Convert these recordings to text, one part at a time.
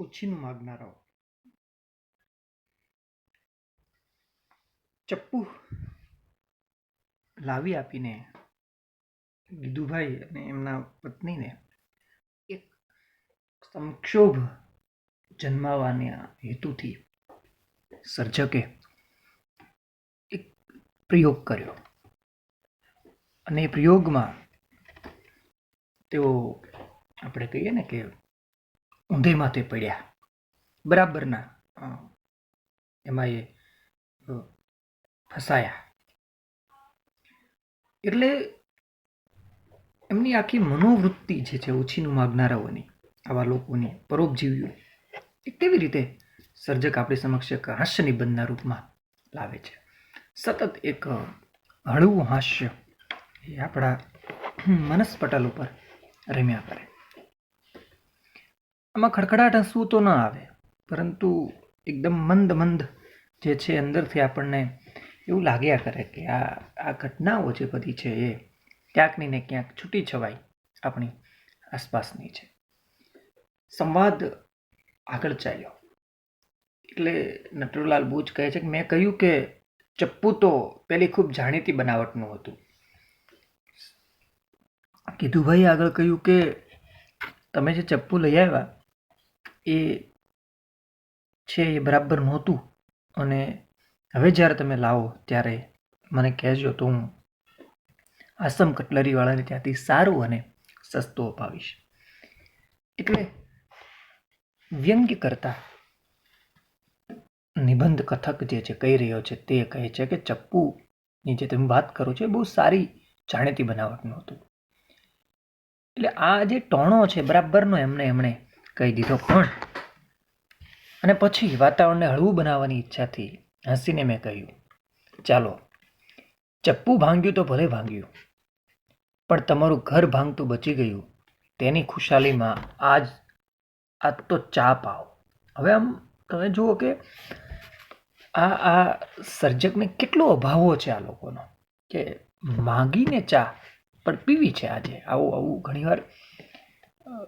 ઉછીનું માગનારાઓ ચપ્પુ લાવી આપીને ગીધુભાઈ અને એમના પત્નીને એક સંક્ષોભ જન્માવાના હેતુથી સર્જકે એક પ્રયોગ કર્યો. અને એ પ્રયોગમાં તેઓ આપણે કહીએ ને કે ઊંધે માથે પડ્યા. બરાબરના એમાં એ ફસાયા. એટલે એમની આખી મનોવૃત્તિ જે છે ઉછીનું માગનારાઓની, આવા લોકોની પરોપજીવીઓ, એ કેવી રીતે સર્જક આપણી સમક્ષ એક હાસ્ય નિબંધના રૂપમાં લાવે છે? સતત એક હળવું હાસ્ય એ આપણા મનસ્પટલ ઉપર રમ્યા કરે. આમાં ખડખડાટ હસવું તો ન આવે, પરંતુ એકદમ મંદ મંદ જે છે અંદરથી આપણને એવું લાગ્યા કરે કે આ આ ઘટનાઓ જે બધી છે એ ક્યાંકની ને ક્યાંક છૂટી છવાઈ આપણી આસપાસની છે. સંવાદ આગળ ચાલ્યો. એટલે નટુલાલ બુચ કહે છે કે મેં કહ્યું કે ચપ્પુ તો પેલી ખૂબ જાણીતી બનાવટનું હતું. કીધુભાઈ આગળ કહ્યું કે તમે જે ચપ્પુ લઈ આવ્યા એ છે એ બરાબર નહોતું. અને હવે જ્યારે તમે લાવો ત્યારે મને કહેજો તો હું આસમ કટલરીવાળાને ત્યાંથી સારું અને સસ્તું અપાવીશ. એટલે વ્યંગ્ય કરતા નિબંધ કથક જે છે કહી રહ્યો છે તે કહે છે કે ચપ્પુની જે તમે વાત કરો છો એ બહુ સારી જાણીતી બનાવટનું હતું. એટલે આ જે ટોણો છે બરાબરનો એમને એમણે કહી દીધો. પણ અને પછી વાતાવરણને હળવું બનાવવાની ઈચ્છાથી હસીને મેં કહ્યું, ચાલો, ચપ્પુ ભાંગ્યું તો ભલે ભાંગ્યું, પણ તમારું ઘર ભાંગતું બચી ગયું, તેની ખુશાલીમાં આજ આ તો ચા પાવ. હવે આમ તમે જુઓ કે આ આ સર્જકને કેટલો અભાવો છે આ લોકોનો, કે માંગીને ચા, પણ પીવી છે આજે. આવું આવું ઘણીવાર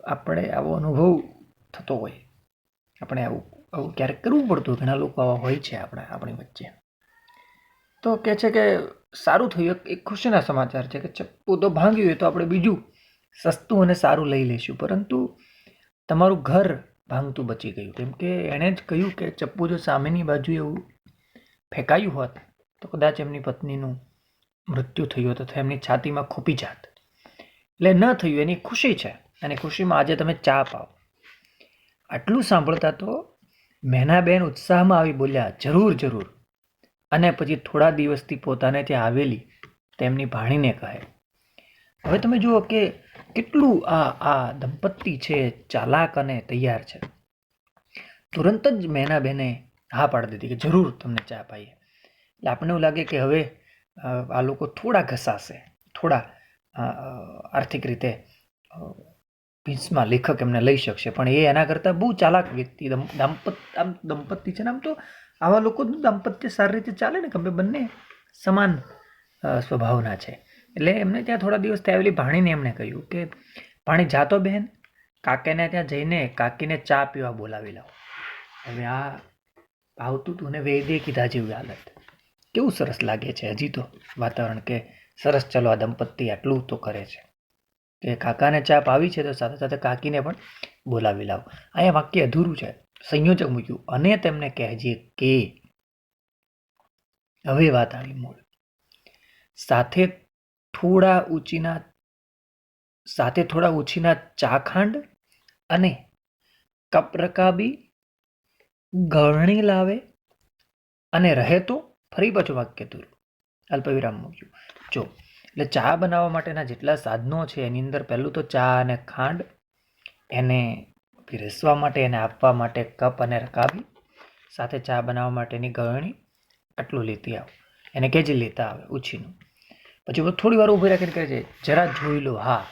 આપણે આવો અનુભવ થતો હોય. આપણે આવું આવું ક્યારેક કરવું પડતું ઘણા લોકો આવા હોય છે આપણા, આપણી વચ્ચે. તો કહે છે કે સારું થયું. એક- ખુશીના સમાચાર છે કે ચપ્પુ તો ભાંગ્યું હોય તો આપણે બીજું સસ્તું અને સારું લઈ લઈશું. પરંતુ તમારું ઘર ભાંગતું બચી ગયું. કેમ કે એણે જ કહ્યું કે ચપ્પુ જો સામેની બાજુ એવું ફેંકાયું હોત, તો કદાચ એમની પત્નીનું મૃત્યુ થયું હોત એમની છાતીમાં ખૂપી જાત. એટલે ન થયું, એની ખુશી છે. અને ખુશીમાં આજે તમે ચા પાઓ આટલું સાંભળતા તો મેનાબેન ઉત્સાહમાં આવી બોલ્યા, જરૂર જરૂર. અને પછી થોડા દિવસથી પોતાને ત્યાં આવેલી તેમની ભાણીને કહે, હવે તમે જુઓ કે કેટલું આ આ દંપતી છે, ચાલાક અને તૈયાર છે. તુરંત જ મેનાબેને હા પાડી દીધી કે, જરૂર, તમને ચા પાઈએ. એટલે આપણને એવું લાગે કે હવે આ લોકો થોડા ઘસાશે, થોડા આર્થિક રીતે ભીંસમાં લેખક એમને લઈ શકશે. પણ એ એના કરતાં બહુ ચાલાક વ્યક્તિ દાંપત, આમ દંપતી છે ને આમ તો આવા લોકોનું દાંપત્ય સારી રીતે ચાલે ને કે બંને સમાન સ્વભાવના છે. એટલે એમને ત્યાં થોડા દિવસ ત્યાં આવેલી ભાણીને એમણે કહ્યું કે, ભાણી જાતો બહેન કાકેને ત્યાં જઈને કાકીને ચા પીવા બોલાવી લાવો. હવે આ ભાવતું તું ને વેદે કીધા જેવી હાલત. કેવું સરસ લાગે છે હજી તો વાતાવરણ કે સરસ, ચલો આ દંપતી આટલું તો કરે છે. કે કાકાને ચા પાવી છે તો સાથે સાથે કાકીને પણ બોલાવી લાવો. અહીંયા વાક્ય અધૂરું છે. સંયોજક મૂક્યું. અને તેમને કહેજે કે. હવે વાત આવી મૂળ. સાથે થોડા ઊંચીના, સાથે થોડા ઊંચીના ચાખાંડ અને કપ રકાબી ગળણી લાવે અને રહે તો ફરી પાછું વાક્ય દૂર અલ્પવિરામ મૂક્યું. જો એટલે ચા બનાવવા માટેના જેટલા સાધનો છે, એની અંદર પહેલું તો ચા અને ખાંડ, એને પીરસવા માટે એને આપવા માટે કપ અને રકાબી, સાથે ચા બનાવવા માટેની ગળણી, આટલું લેતી આવ. એને કેજી લેતા આવે, ઉછીનું. પછી થોડી વાર ઊભી રાખીને કહે છે, જરા જોઈ લો, હા,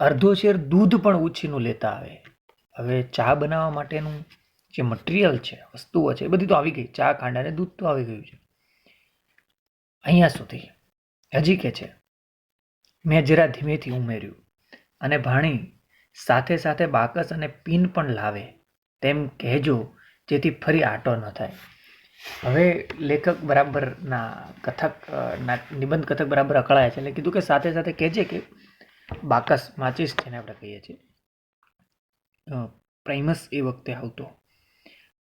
અડધો શેર દૂધ પણ ઉછીનું લેતા આવે. હવે ચા બનાવવા માટેનું જે મટીરિયલ છે, વસ્તુઓ છે, એ બધી તો આવી ગઈ. ચા, ખાંડ અને દૂધ તો આવી ગયું છે. અહીંયા સુધી. હજી કે છે. મેં જરા ધીમેથી ઉમેર્યું અને ભાણી સાથે સાથે બાકસ અને પીન પણ લાવે તેમ કહેજો, જેથી ફરી આટો ન થાય. હવે લેખક બરાબરના કથક નિબંધ કથક બરાબર અકળાય છે એટલે કીધું કે સાથે સાથે કહેજે કે બાકસ માચીસ જેને આપણે કહીએ છીએ. પ્રાઇમસ એ વખતે આવતો.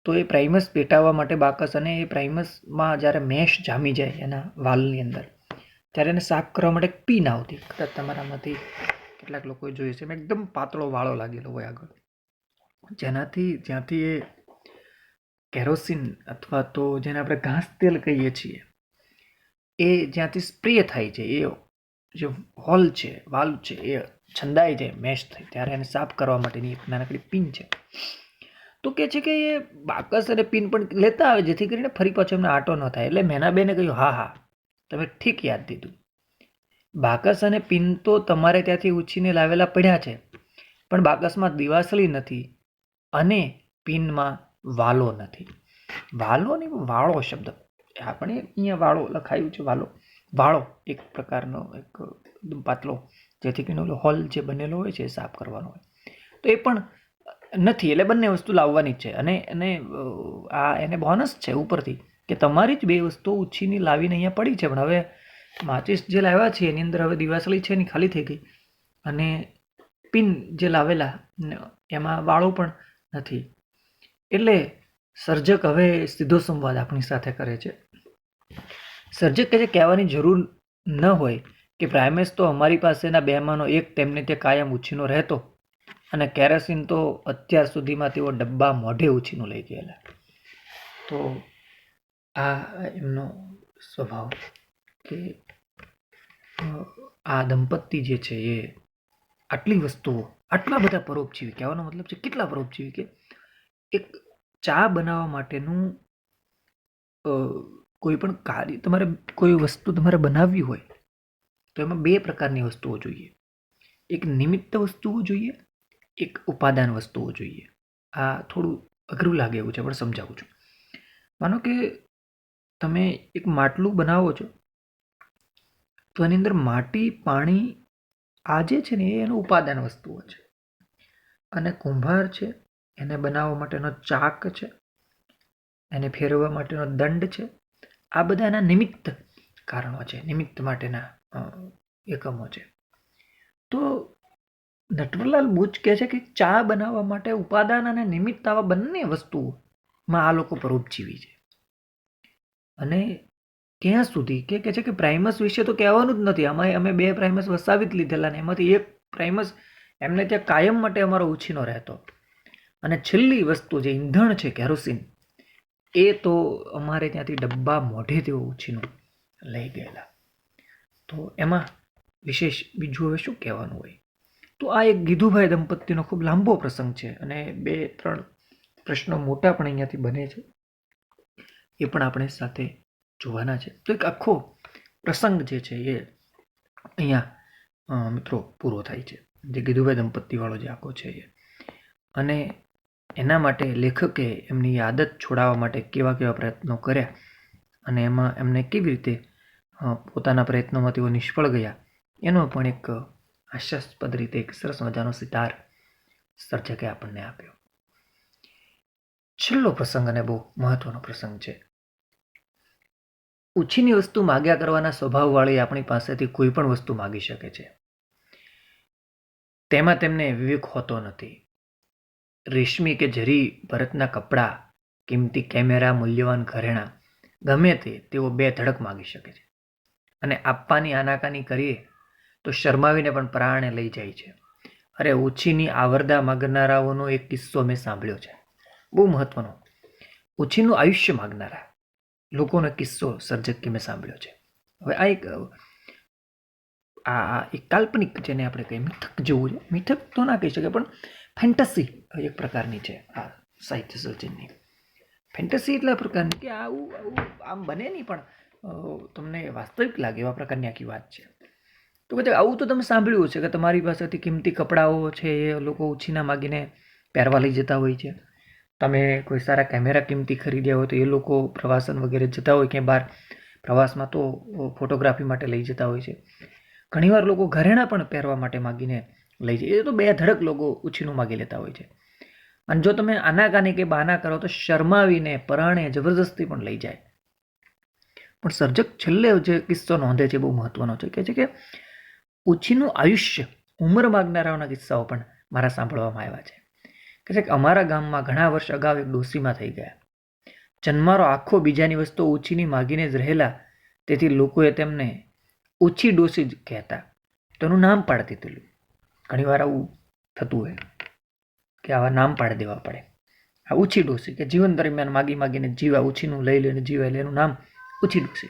તો એ પ્રાઇમસ પેટાવવા માટે બાકસ અને એ પ્રાઇમસમાં જ્યારે મેશ જામી જાય એના વાલની અંદર ત્યારે એને સાફ કરવા માટે એક પીન આવતી કદાચ તમારામાંથી કેટલાક લોકોએ જોઈ છે એમાં એકદમ પાતળો વાળો લાગેલો હોય આગળ. જેનાથી, જ્યાંથી એ કેરોસીન અથવા તો જેને આપણે ઘાસ તેલ કહીએ છીએ, એ જ્યાંથી સ્પ્રે થાય છે, એ જે હોલ છે વાલ્વ છે, એ છંદાઈ જાય, મેશ થઈ ત્યારે એને સાફ કરવા માટેની એક નાનકડી પિન છે. તો કે છે કે એ બાકસ અને પિન પણ લેતા આવે, જેથી કરીને ફરી પાછો એમને આટો ન થાય. એટલે મેનાબેને કહ્યું, હા હા તમે ઠીક યાદ દીધું. બાકસ અને પિન તો તમારે ત્યાંથી ઉછીને લાવેલા પડ્યા છે, પણ બાકસમાં દિવાસળી નથી અને પિનમાં વાલો નથી. વાલો નહીં વાળો શબ્દ. આપણે અહીંયા વાળો લખાયું છે, વાલો. વાળો એક પ્રકારનો એક પાતળો, જેથી કરીને ઓલો હોલ જે બનેલો હોય છે એ સાફ કરવાનો હોય. તો એ પણ નથી, એટલે બંને વસ્તુ લાવવાની જ છે. અને એને આ એને બોનસ છે ઉપરથી. કે તમારી જ બે વસ્તુઓ ઉછીની લાવીને અહીંયા પડી છે, પણ હવે માચિસ જે લાવ્યા છે, એની અંદર હવે દિવાસળી છે એની ખાલી થઈ ગઈ. અને પિન જે લાવેલા એમાં વાળો પણ નથી. એટલે સર્જક હવે સીધો સંવાદ આપણી સાથે કરે છે. સર્જક કે જે કહેવાની જરૂર ન હોય કે પ્રાઇમેસ તો અમારી પાસેના બેમાંનો એક તેમને તે કાયમ ઉછીનો રહેતો અને કેરોસીન તો અત્યાર સુધીમાં તેઓ ડબ્બા મોઢે ઉછીનું લઈ ગયેલા. તો આ એમનો સ્વભાવ કે આ દંપતી જે છે એ આટલી વસ્તુઓ, આટલા બધા પરોપજીવી, કહેવાનો મતલબ છે કેટલા પરોપજીવી કે, એક ચા બનાવવા માટેનું કોઈ પણ કાર્ય, તમારે કોઈ વસ્તુ તમારે બનાવવી હોય, તો એમાં બે પ્રકારની વસ્તુઓ જોઈએ. એક નિમિત્ત વસ્તુઓ જોઈએ, એક ઉપાદાન વસ્તુઓ જોઈએ. આ થોડું અઘરું લાગે એવું છે, પણ સમજાવું છું. માનો કે તમે એક માટલું બનાવો છો, તો એની અંદર માટી, પાણી આ જે છે ને એ એનું ઉપાદાન વસ્તુઓ છે. અને કુંભાર છે, એને બનાવવા માટેનો ચાક છે, એને ફેરવવા માટેનો દંડ છે, આ બધા એના નિમિત્ત કારણો છે, નિમિત્ત માટેના એકમો છે. તો નટવરલાલ બુચ કહે છે કે ચા બનાવવા માટે ઉપાદાન અને નિમિત્ત આવા બંને વસ્તુઓમાં આ લોકો પરોપજીવી છે. અને ક્યાં સુધી? કે કહે છે કે પ્રાઇમસ વિશે તો કહેવાનું જ નથી. અમે અમે બે પ્રાઇમસ વસાવી જ લીધેલા ને એમાંથી એક પ્રાઇમસ એમને ત્યાં કાયમ માટે અમારો ઉછીનો રહેતો. અને છેલ્લી વસ્તુ જે ઈંધણ છે, કેરોસીન, એ તો અમારે ત્યાંથી ડબ્બા મોઢે તેઓ ઉછીનું લઈ ગયેલા. તો એમાં વિશેષ બીજું હવે શું કહેવાનું હોય? તો આ એક ગીધુભાઈ દંપતીનો ખૂબ લાંબો પ્રસંગ છે અને બે, ત્રણ પ્રશ્નો મોટા પણ અહીંયાથી બને છે. એ પણ આપણે સાથે જોવાના છે. તો એક આખો પ્રસંગ જે છે એ અહીંયા મિત્રો પૂરો થાય છે. જે ગીધુભાઈ દંપતીવાળો જે આખો છે એ. અને એના માટે લેખકે એમની આદત છોડાવવા માટે કેવા કેવા પ્રયત્નો કર્યા અને એમાં એમને કેવી રીતે પોતાના પ્રયત્નોમાં તેઓ નિષ્ફળ ગયા, એનો પણ એક હાસ્યાસ્પદ રીતે એક સરસ મજાનો સિતાર સર્જકે આપણને આપ્યો. છેલ્લો પ્રસંગ અને બહુ મહત્વનો પ્રસંગ છે. ઓછીની વસ્તુ માગ્યા કરવાના સ્વભાવવાળી આપણી પાસેથી કોઈ પણ વસ્તુ માગી શકે છે. તેમાં તેમને વિવેક હોતો નથી. રેશમી કે જરી ભરતના કપડાં, કિંમતી કેમેરા, મૂલ્યવાન ઘરેણાં, ગમે તે તેઓ બે ધડક માગી શકે છે. અને આપવાની આનાકાની કરીએ તો શરમાવીને પણ પ્રાણે લઈ જાય છે. અરે ઓછીની આવરદા માગનારાઓનો એક કિસ્સો મેં સાંભળ્યો છે. બહુ મહત્વનો. ઓછીનું આયુષ્ય માગનારા લોકોનો કિસ્સો સર્જક કે મેં સાંભળ્યો છે. હવે આ એક આ એક કાલ્પનિક જેને આપણે કહીએ મિથક જેવું છે. મિથક તો ના કહી શકીએ પણ ફેન્ટસી એક પ્રકારની છે આ સાહિત્ય સર્જનની. ફેન્ટસી એટલા પ્રકારની કે આવું આવું આમ બને નહીં, પણ તમને વાસ્તવિક લાગે એવા પ્રકારની આખી વાત છે. તો કદાચ આવું તો તમે સાંભળ્યું છે કે તમારી પાસેથી કિંમતી કપડાઓ છે એ લોકો ઉછીના માગીને પહેરવા લઈ જતા હોય છે. તમે કોઈ સારા કેમેરા કિંમતી ખરીદ્યા હોય તો એ લોકો પ્રવાસન વગેરે જતા હોય ક્યાંય બહાર, પ્રવાસમાં તો ફોટોગ્રાફી માટે લઈ જતા હોય છે. ઘણીવાર લોકો ઘરેણાં પણ પહેરવા માટે માગીને લઈ જાય એ તો બે ધડક લોકો ઉછીનું માગી લેતા હોય છે. અને જો તમે આનાકાની કે બાના કરો તો શરમાવીને, પરાણે જબરદસ્તી પણ લઈ જાય. પણ સર્જક છેલ્લે જે કિસ્સો નોંધે છે બહુ મહત્વનો છે. કે છે કે ઓછીનું આયુષ્ય ઉંમર માગનારાઓના કિસ્સાઓ પણ મારા સાંભળવામાં આવ્યા છે. કે અમારા ગામમાં ઘણા વર્ષ અગાઉ એક ડોસીમાં થઈ ગયા. જન્મારો આખો બીજાની વસ્તુ ઓછીની માગીને જ રહેલા, તેથી લોકોએ તેમને ઓછી ડોસી જ કહેતા. તેનું નામ પાડી દીધેલું ઘણીવાર આવું થતું હોય કે આવા નામ પાડી દેવા પડે. આ ઓછી ડોસી કે જીવન દરમિયાન માગી માગીને જીવા ઓછીનું લઈ લઈને જીવા એટલે એનું નામ ઓછી ડોસી.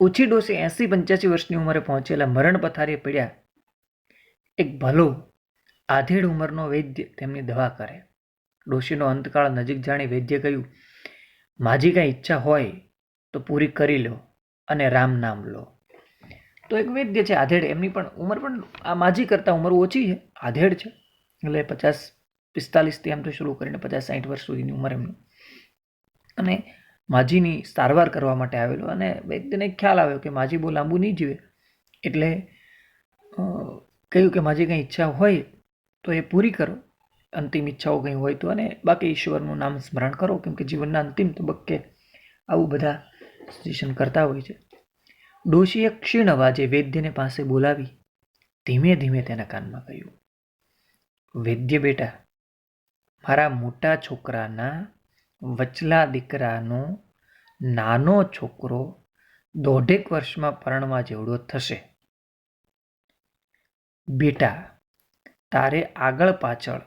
ઓછી ડોસી એંસી પંચ્યાસી વર્ષની ઉંમરે પહોંચેલા મરણ પથારીએ પડ્યા એક ભલો આધેડ ઉંમરનો વૈદ્ય તેમની દવા કરે. ડોશીનો અંતકાળ નજીક જાણી વૈદ્ય કહ્યું, માજી કાંઈ ઈચ્છા હોય તો પૂરી કરી લો અને રામ નામ લો. તો એક વૈદ્ય છે આધેડ, એમની પણ ઉંમર પણ આ માજી કરતાં ઉંમર ઓછી છે, આધેડ છે. એટલે પચાસ પિસ્તાલીસથી આમ તો શરૂ કરીને પચાસ સાઠ વર્ષ સુધીની ઉંમર એમની. અને માજીની સારવાર કરવા માટે આવેલો અને વૈદ્યને ખ્યાલ આવ્યો કે માજી બહુ લાંબુ નહીં જીવે. એટલે કહ્યું કે માજી કંઈ ઈચ્છા હોય તો એ પૂરી કરો. અંતિમ ઈચ્છાઓ કંઈ હોય તો અને બાકી ઈશ્વરનું નામ સ્મરણ કરો, કેમ કે જીવનના અંતિમ તબક્કે આવું બધા સજેશન કરતા હોય છે. ડોશીએ ક્ષીણ અવાજે વૈદ્યને પાસે બોલાવી, ધીમે ધીમે તેના કાનમાં કહ્યું, વૈદ્ય બેટા, મારા મોટા છોકરાના વચલા દીકરાનો નાનો છોકરો દોઢેક વર્ષમાં પરણવા જેવડો થશે. બેટા તારે આગળ પાછળ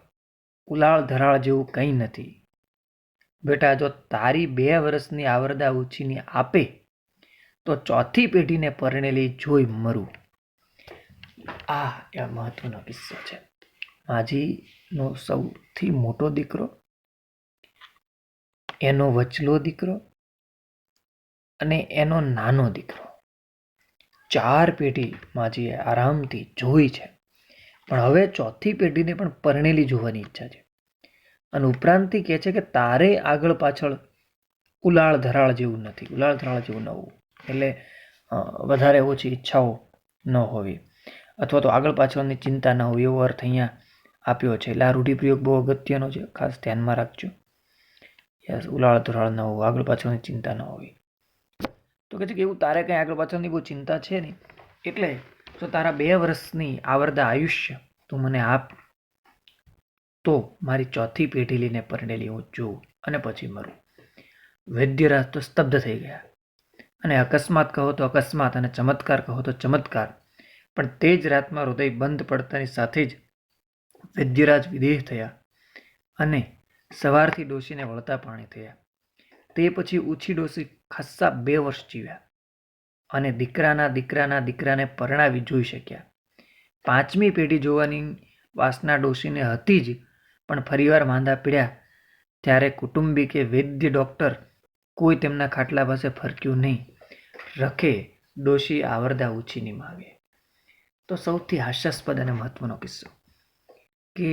ઉલાળ ધરાળ જેવું કંઈ નથી. બેટા, જો તારી બે વર્ષની આવરદા ઉછીની આપે, તો ચોથી પેઢીને પરણેલી જોઈ મરું. આ એ મહત્વનો કિસ્સો છે. માજીનો સૌથી મોટો દીકરો, એનો વચલો દીકરો અને એનો નાનો દીકરો. ચાર પેઢી માજીએ આરામથી જોઈ છે. પણ હવે ચોથી પેઢીને પણ પરણેલી જોવાની ઈચ્છા છે. અને ઉપરાંતથી કહે છે કે તારે આગળ પાછળ ઉલાળ ધરાળ જેવું નથી ઉલાળ ધરાળ જેવું ન હોવું. એટલે વધારે ઓછી ઈચ્છાઓ ન હોવી. અથવા તો આગળ પાછળની ચિંતા ન હોવી, એવો અર્થ અહીંયા આપ્યો છે. એટલે આ રૂઢિપ્રયોગ બહુ અગત્યનો છે. ખાસ ધ્યાનમાં રાખજો. યસ ઉલાળ ધરાળ ન હોવું, આગળ પાછળની ચિંતા ન હોવી. તો કહે છે કે એવું તારે કંઈ આગળ પાછળની બહુ ચિંતા છે નહીં. એટલે જો તારા બે વર્ષની આવરદા આયુષ્ય તું મને આપ. તો મારી ચોથી પેઢી લઈને પરણેલી હું જોઉં અને પછી મરું. વૈદ્યરાજ તો સ્તબ્ધ થઈ ગયા. અને અકસ્માત કહો તો અકસ્માત અને ચમત્કાર કહો તો ચમત્કાર. પણ તે જ રાતમાં હૃદય બંધ પડતાની સાથે જ વૈદ્યરાજ વિદેહ થયા અને સવારથી ડોસીને વળતા પાણી થયા. તે પછી ઓછી ડોસી ખાસ્સા બે વર્ષ જીવ્યા. અને દીકરાના દીકરાના દીકરાને પરણાવી જોઈ શક્યા. પાંચમી પેઢી જોવાની વાસના ડોશીને હતી જ, પણ ફરીવાર માંદા પીડ્યા. ત્યારે કુટુંબી કે વૈદ્ય ડૉક્ટર કોઈ તેમના ખાટલા પાસે ફરક્યું નહીં. રખે ડોશી આવરદા ઉછીની માગે. તો સૌથી હાસ્યાસ્પદ અને મહત્વનો કિસ્સો. કે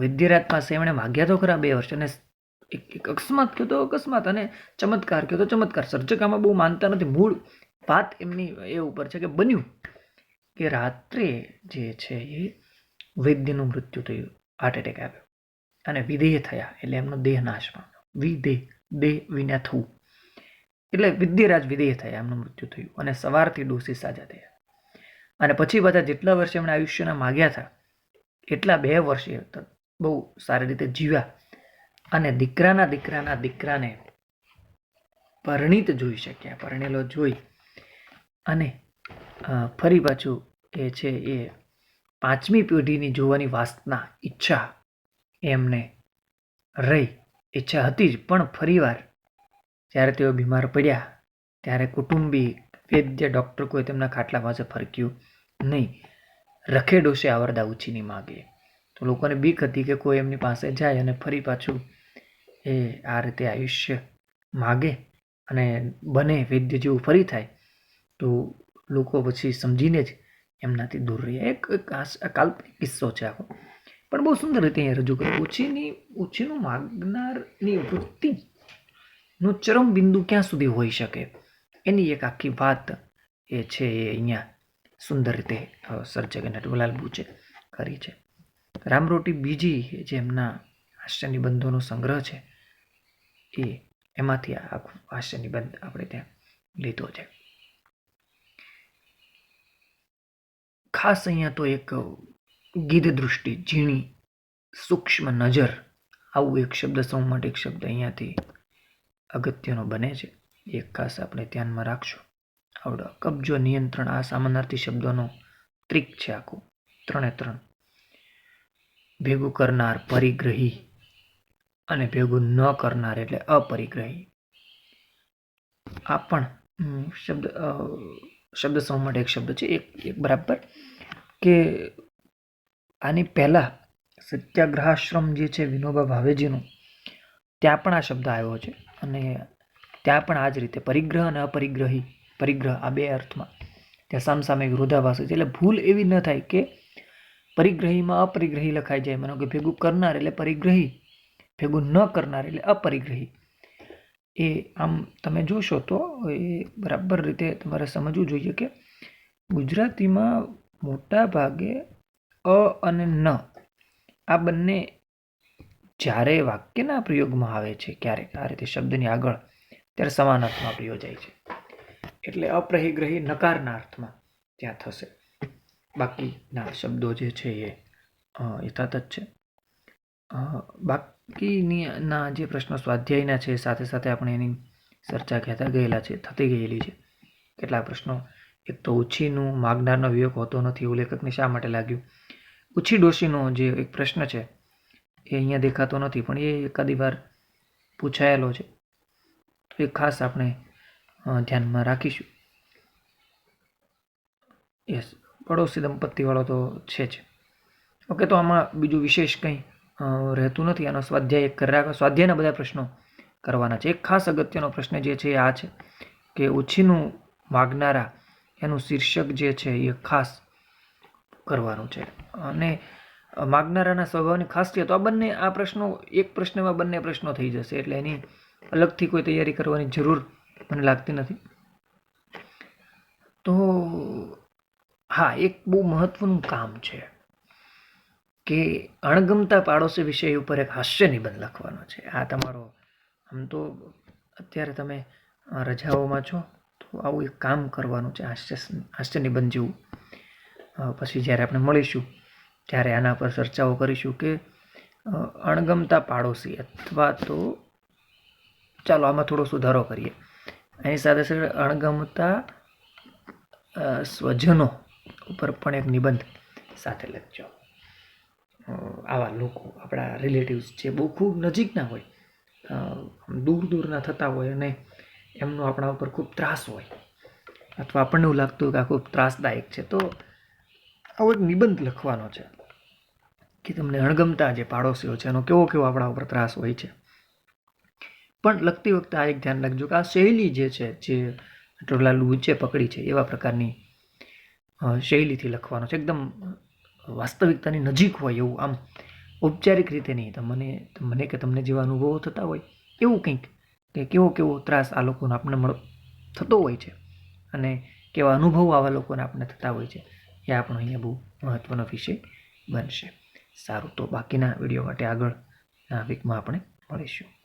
વૈદ્યરાજ પાસે એમણે માગ્યા તો ખરા બે વર્ષ, અને એક અકસ્માત કહો તો અકસ્માત અને ચમત્કાર કહો તો ચમત્કાર. સર્જકામાં બહુ માનતા નથી. મૂળ વાત એમની એ ઉપર છે કે બન્યું કે રાત્રે જે છે એ વૈદ્યનું મૃત્યુ થયું હાર્ટ એટેક આવ્યો. અને વિદેહ થયા એટલે એમનો દેહ નાશ પામ્યો. વિદેહ દેહ વિના થવું. એટલે વિદ્યરાજ વિધેય થયા, એમનું મૃત્યુ થયું અને સવારથી ડોસી સાજા થયા. અને પછી પાછા જેટલા વર્ષે એમણે આયુષ્યના માગ્યા હતા, એટલા બે વર્ષે બહુ સારી રીતે જીવ્યા. અને દીકરાના દીકરાના દીકરાને પરણિત જોઈ શક્યા, પરણેલો જોઈ. અને ફરી પાછું એ છે એ પાંચમી પેઢીની જોવાની વાસના ઈચ્છા એમને રહી. ઈચ્છા હતી જ, પણ ફરીવાર જ્યારે તેઓ બીમાર પડ્યા, ત્યારે કુટુંબી વૈદ્ય ડૉક્ટર કોઈ તેમના ખાટલા પાસે ફરક્યું નહીં. રખે ડોસે આવરદા ઉછીની માગે. તો લોકોને બીક હતી કે કોઈ એમની પાસે જાય અને ફરી પાછું એ આ રીતે આયુષ્ય માગે અને બને વૈદ્ય જેવું ફરી થાય, તો લોકો પછી સમજીને જ એમનાથી દૂર રહ્યા એક કાલ્પનિક કિસ્સો છે આખો. પણ બહુ સુંદર રીતે અહીંયા રજૂ કર્યું. ઓછીની ઉછીનું માગનારની વૃત્તિનું ચરમ બિંદુ ક્યાં સુધી હોઈ શકે? એની એક આખી વાત એ છે, એ અહીંયા સુંદર રીતે સર્જક નટવલાલ બુચે કરી છે. રામરોટી બીજી જે એમના હાસ્ય નિબંધોનો સંગ્રહ છે એ એમાંથી આ હાસ્ય નિબંધ આપણે ત્યાં લીધો છે. ખાસ અહીંયા તો એક ગીધ દૃષ્ટિ, ઝીણી, સૂક્ષ્મ નજર, આવું એક શબ્દ સૌ માટે એક શબ્દ અહીંયાથી અગત્યનો બને છે. એ ખાસ આપણે ધ્યાનમાં રાખશું આવડો, કબજો નિયંત્રણ, આ સામાનાર્થી શબ્દોનો ત્રિક છે આખું. ત્રણે ત્રણ. ભેગું કરનાર પરિગ્રહી અને ભેગું ન કરનાર એટલે અપરિગ્રહી. આ પણ શબ્દ શબ્દ સમૂહ માટે એક શબ્દ છે, એક એક બરાબર. કે આની પહેલા સત્યાગ્રહાશ્રમ જે છે વિનોબા ભાવેજીનું, ત્યાં પણ આ શબ્દ આવ્યો છે અને ત્યાં પણ આ જ રીતે પરિગ્રહ અને અપરિગ્રહી, પરિગ્રહ આ બે અર્થમાં. ત્યાં સામસામે વિરોધાભાસ છે. એટલે ભૂલ એવી ન થાય કે પરિગ્રહીમાં અપરિગ્રહી લખાઈ જાય. માનો કે ભેગું કરનાર એટલે પરિગ્રહી ભેગું ન કરનાર એટલે અપરિગ્રહી. એ આમ તમે જોશો તો એ બરાબર રીતે તમારે સમજવું જોઈએ કે ગુજરાતીમાં મોટા ભાગે અ અને ન આ બંને જ્યારે વાક્યના પ્રયોગમાં આવે છે ક્યારેક, આ રીતે શબ્દની આગળ ત્યારે સમાન અર્થમાં પ્રયોજાય છે. એટલે અપ્રહિગ્રહી નકારના અર્થમાં ત્યાં થશે. બાકીના શબ્દો જે છે એ જ છે. બાકીની ના જે પ્રશ્નો સ્વાધ્યાયના છે, સાથે સાથે આપણે એની ચર્ચા કહેતા ગયેલા છે, થતી ગયેલી છે. કેટલાક પ્રશ્નો? એક તો ઉછીનું માગનારનો વિવેક હોતો નથી, એવું લેખકને શા માટે લાગ્યું? ઉછી ડોશીનો જે એક પ્રશ્ન છે, એ અહીંયા દેખાતો નથી, પણ એ એકાદી વાર પૂછાયેલો છે. તો એ ખાસ આપણે ધ્યાનમાં રાખીશું. યસ પડોશી દંપતીવાળો તો છે જ. ઓકે, તો આમાં બીજું વિશેષ કંઈ? રહેતું નથી આનો સ્વાધ્યાય એક કરી સ્વાધ્યાયના બધા પ્રશ્નો કરવાના છે. એક ખાસ અગત્યનો પ્રશ્ન જે છે એ આ છે કે ઓછીનું માગનારા એનું શીર્ષક જે છે એ ખાસ કરવાનું છે. અને માગનારાના સ્વભાવની ખાસિયત, આ બંને આ પ્રશ્નો એક પ્રશ્નમાં બંને પ્રશ્નો થઈ જશે એટલે એની અલગથી કોઈ તૈયારી કરવાની જરૂર મને લાગતી નથી. તો હા, એક બહુ મહત્વનું કામ છે. કે અણગમતા પાડોશી વિષય ઉપર એક હાસ્ય નિબંધ લખવાનો છે. આ તમારો, આમ તો અત્યારે તમે રજાઓમાં છો, તો આવું એક કામ કરવાનું છે, હાસ્ય હાસ્ય નિબંધ જેવું. પછી જ્યારે આપણે મળીશું, ત્યારે આના પર ચર્ચાઓ કરીશું કે અણગમતા પાડોશી અથવા તો, ચાલો આમાં થોડો સુધારો કરીએ. એની સાથે સાથે અણગમતા સ્વજનો ઉપર પણ એક નિબંધ સાથે લખજો. આવા લોકો, આપણા રિલેટિવ્સ જે બહુ ખૂબ નજીકના હોય દૂર દૂરના થતા હોય અને એમનો આપણા ઉપર ખૂબ ત્રાસ હોય. અથવા આપણને એવું લાગતું કે આ ખૂબ ત્રાસદાયક છે. તો આવો એક નિબંધ લખવાનો છે કે તમને અણગમતા જે પાડોશીઓ છે, એનો કેવો કેવો આપણા ઉપર ત્રાસ હોય છે. પણ લખતી વખતે આ એક ધ્યાન રાખજો કે આ શૈલી જે છે, જે ટોલાલ ઊંચે પકડી છે, એવા પ્રકારની શૈલીથી લખવાનો છે. એકદમ વાસ્તવિકતાની નજીક હોય એવું, આમ ઔપચારિક રીતે નહીં. તમને મને કે તમને જેવા અનુભવો થતા હોય, એવું કંઈક કે કેવો કેવો ત્રાસ આ લોકોને આપણને મળ, થતો હોય છે અને કેવા અનુભવો આવા લોકોને આપણને થતા હોય છે, એ આપણો અહીંયા બહુ મહત્ત્વનો વિષય બનશે. સારું, તો બાકીના વીડિયો માટે આગળના વીકમાં આપણે મળીશું.